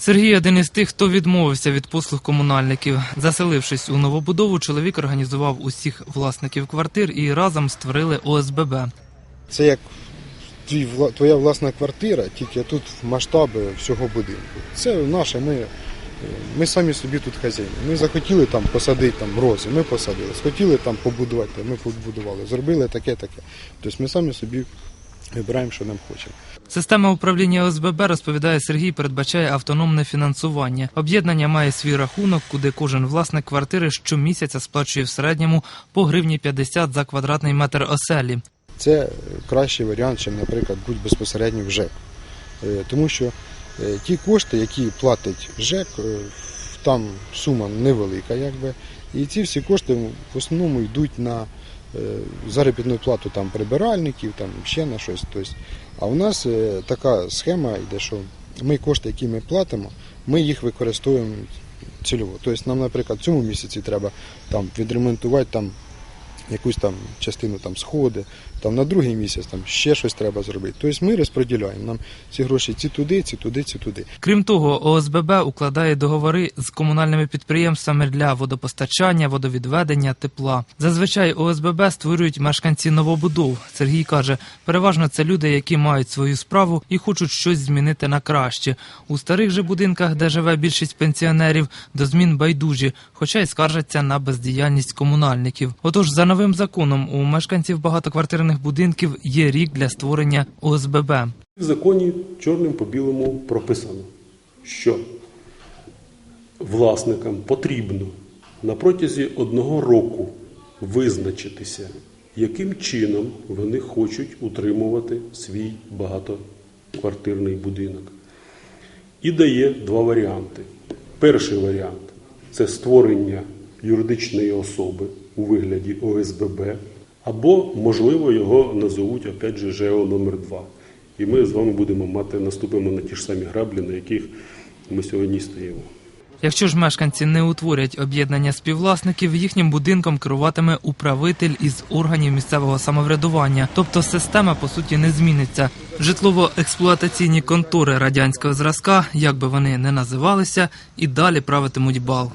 Сергій один із тих, хто відмовився від послуг комунальників. Заселившись у новобудову, чоловік організував усіх власників квартир і разом створили ОСББ. Це як твоя власна квартира, тільки тут масштаби всього будинку. Це наше, ми, ми самі собі тут хазяїни. Ми захотіли там посадити там рози, ми посадили. Схотіли там побудувати, ми побудували. Зробили таке, таке. Тобто ми самі собі вибираємо, що нам хочемо. Система управління ОСББ, розповідає Сергій, передбачає автономне фінансування. Об'єднання має свій рахунок, куди кожен власник квартири щомісяця сплачує в середньому по гривні 50 за квадратний метр оселі. Це кращий варіант, ніж, наприклад, будь безпосередньо в ЖЕК. Е, Тому що е, ті кошти, які платить ЖЕК, е, там сума невелика, якби, і ці всі кошти в основному йдуть на заробітну плату там, прибиральників, там, ще на щось. Тобто, а у нас е, така схема йде, що ми кошти, які ми платимо, ми їх використовуємо цільово. Тобто нам, наприклад, в цьому місяці треба там, відремонтувати там, якусь там частину там сходи, там на другий місяць там ще щось треба зробити. Тобто ми розподіляємо нам ці гроші ці туди, ці туди, ці туди. Крім того, ОСББ укладає договори з комунальними підприємствами для водопостачання, водовідведення, тепла. Зазвичай ОСББ створюють мешканці новобудов. Сергій каже, переважно це люди, які мають свою справу і хочуть щось змінити на краще. У старих же будинках, де живе більшість пенсіонерів, до змін байдужі, хоча й скаржаться на бездіяльність комунальників. Отож, за новим законом у мешканців багатоквартирних будинків є рік для створення ОСББ. В законі чорним по білому прописано, що власникам потрібно на протязі одного року визначитися, яким чином вони хочуть утримувати свій багатоквартирний будинок. І дає два варіанти. Перший варіант це створення юридичної особи у вигляді ОСББ, або, можливо, його назовуть опять же ЖЕО номер 2 І ми з вами будемо мати, наступимо на ті ж самі граблі, на яких ми сьогодні стоїмо. Якщо ж мешканці не утворять об'єднання співвласників, їхнім будинком керуватиме управитель із органів місцевого самоврядування, тобто система по суті не зміниться. Житлово-експлуатаційні контори радянського зразка, як би вони не називалися, і далі правитимуть бал.